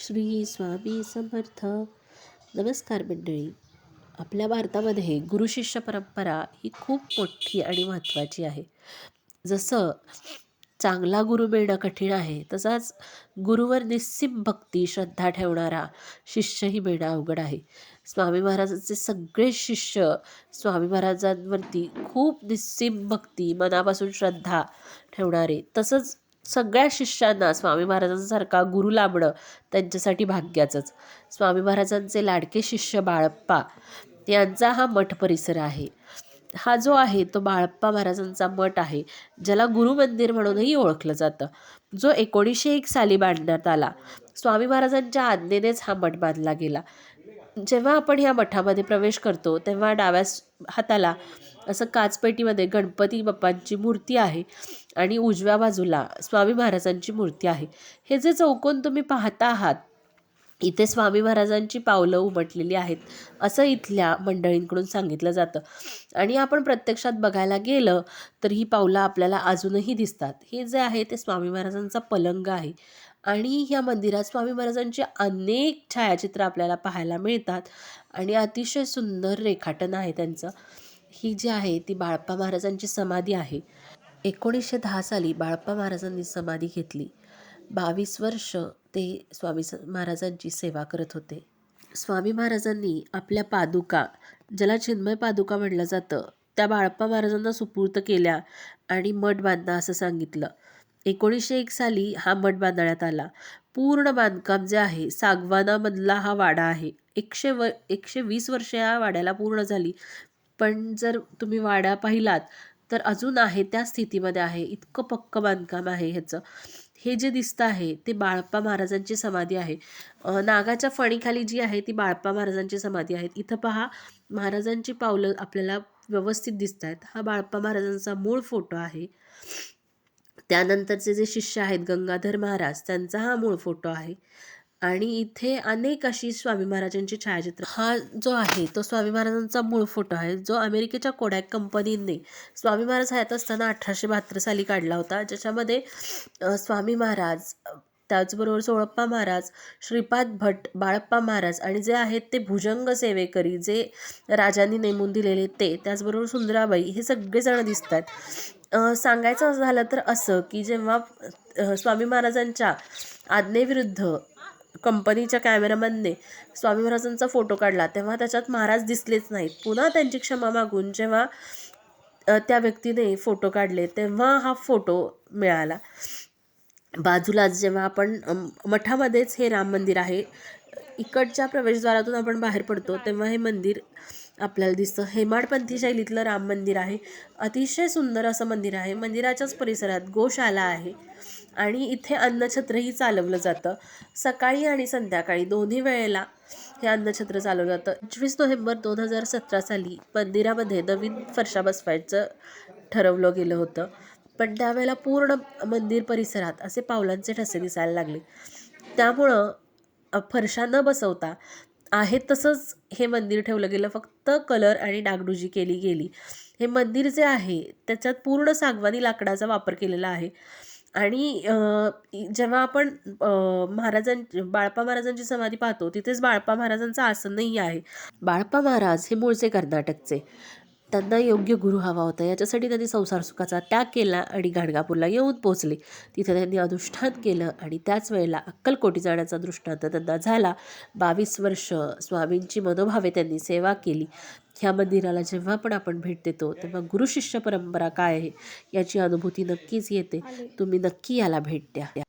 श्री स्वामी समर्थ. नमस्कार मंडळी. आपल्या भारतामध्ये गुरुशिष्य परंपरा ही खूप मोठी आणि महत्त्वाची आहे. जसं चांगला गुरु मिळणं कठीण आहे तसाच गुरुवर निस्सिम भक्ती श्रद्धा ठेवणारा शिष्यही मिळणं अवघड आहे. स्वामी महाराजांचे सगळे शिष्य स्वामी महाराजांवरती खूप निस्सिम भक्ती मनापासून श्रद्धा ठेवणारे तसंच सगळ्या शिष्यांना स्वामी महाराजांसारखा गुरु लाभणं त्यांच्यासाठी भाग्याचंच. स्वामी महाराजांचे लाडके शिष्य बाळप्पा यांचा हा मठ परिसर आहे. हा जो आहे तो बाळप्पा महाराजांचा मठ आहे ज्याला गुरु मंदिर म्हणूनही ओळखलं जातं. जो एकोणीसशे एक साली बांधण्यात आला स्वामी महाराजांच्या आज्ञेनेच हा मठ बांधला गेला. जेव्हा आपण ह्या मठामध्ये प्रवेश करतो तेव्हा डाव्या हाताला असं काचपेटीमध्ये गणपती बाप्पांची मूर्ती आहे आणि उजव्या बाजूला स्वामी महाराजांची मूर्ती आहे. हे जे चौकोन तुम्ही पाहता आहात इथे स्वामी महाराजांची पावलं उमटलेली आहेत असं इथल्या मंडळींकडून सांगितलं जातं. आणि आपण प्रत्यक्षात बघायला गेलं तर ही पावलं आपल्याला अजूनही दिसतात. हे जे आहे ते स्वामी महाराजांचा पलंग आहे. आणि या मंदिरात स्वामी महाराजांची अनेक छायाचित्र आपल्याला पाहायला मिळतात आणि अतिशय सुंदर रेखाटन आहे त्यांचं. ही जी आहे ती बाळप्पा महाराजांची समाधी आहे. एकोणीसशे दहा साली बाळप्पा महाराजांनी समाधी घेतली. बावीस वर्ष ते स्वामी महाराजांची सेवा करत होते. स्वामी महाराजांनी आपल्या पादुका ज्याला चिन्मय पादुका म्हणलं जातं त्या बाळप्पा महाराजांना सुपूर्त केल्या आणि मठ बांधा असं सांगितलं. एकोणीसशे एक साली हा मठ बांधण्यात आला. पूर्ण बांधकाम जे आहे सागवानामधला हा वाडा आहे. एकशे व एकशे वीस वर्ष या वाड्याला पूर्ण झाली. पण जर तुम्ही वाडा पाहिलात तर अजून आहे त्या स्थितीमध्ये आहे. इतकं पक्क बांधकाम आहे ह्याचं. हे जे दिसतं आहे ते बाळप्पा महाराजांची समाधी आहे. नागाच्या फणीखाली जी आहे ती बाळप्पा महाराजांची समाधी आहे. इथं पहा महाराजांची पावलं आपल्याला व्यवस्थित दिसत आहेत हा बाळप्पा महाराजांचा मूळ फोटो आहे. त्यानंतरचे जे शिष्य आहेत गंगाधर महाराज त्यांचा हा मूळ फोटो आहे. आणि इथे अनेक अशी स्वामी महाराजांची छायाचित्र. हा जो आहे तो स्वामी महाराजांचा मूळ फोटो आहे जो अमेरिकेच्या कोडॅक कंपनीने स्वामी महाराज हयात असताना अठराशे बहात्तर साली काढला होता. ज्याच्यामध्ये स्वामी महाराज त्याचबरोबर सोळप्पा महाराज श्रीपाद भट बाळप्पा महाराज आणि जे आहेत ते भुजंग सेवेकरी जे राजांनी नेमून दिलेले ते त्याचबरोबर सुंदराबाई हे सगळेजण दिसतात सांगायचं झालं तर असं की जेव्हा स्वामी महाराजांच्या आज्ञेविरुद्ध कंपनीच्या कॅमेरामॅनने स्वामी महाराजांचा फोटो काढला तेव्हा त्याच्यात महाराज दिसलेच नाहीत. पुन्हा त्यांची क्षमा मागून जेव्हा त्या व्यक्तीने फोटो काढले तेव्हा हा फोटो मिळाला. बाजूलाच जेव्हा आपण मठामध्येच हे राम मंदिर आहे इकडच्या प्रवेशद्वारातून आपण बाहेर पडतो तेव्हा हे मंदिर आपल्याला दिसतं. हेमाडपंथी शैलीतलं राम मंदिर आहे. अतिशय सुंदर असं मंदिर आहे. मंदिराच्याच परिसरात गोशाला आहे आणि इथे अन्नछत्रही चालवलं जातं. सकाळी आणि संध्याकाळी दोन्ही वेळेला हे अन्नछत्र चालवलं जातं. पंचवीस नोव्हेंबर दोन हजार सतरा साली मंदिरामध्ये नवीन फरशा बसवायचं ठरवलं गेलं होतं. पण त्यावेळेला पूर्ण मंदिर परिसरात असे पावलांचे ठसे दिसायला लागले. त्यामुळं फरशा न बसवता आहे तसंच हे मंदिर ठेवलं गेलं फक्त कलर आणि डागडुजी केली गेली. हे मंदिर जे आहे त्याच्यात पूर्ण सागवानी लाकडाचा वापर केलेला आहे. आणि जेव्हा आपण महाराजां बाळपा महाराजांची समाधी पाहतो तिथेच बाळपा महाराजांचं आसनही आहे. बाळपा महाराज हे मूळचे कर्नाटकचे. त्यांना योग्य गुरु हवा होता. याच्यासाठी त्यांनी संसार सुखाचा त्याग केला आणि गाणगापूरला येऊन पोचले तिथे त्यांनी अनुष्ठान केलं आणि त्याच वेळेला अक्कलकोटी जाण्याचा दृष्टांत त्यांना झाला. बावीस वर्ष स्वामींची मनोभावे त्यांनी सेवा केली. ह्या मंदिराला जेव्हा पण आपण भेट देतो तेव्हा गुरुशिष्य परंपरा काय आहे याची अनुभूती नक्कीच येते. तुम्ही नक्की याला भेट द्या.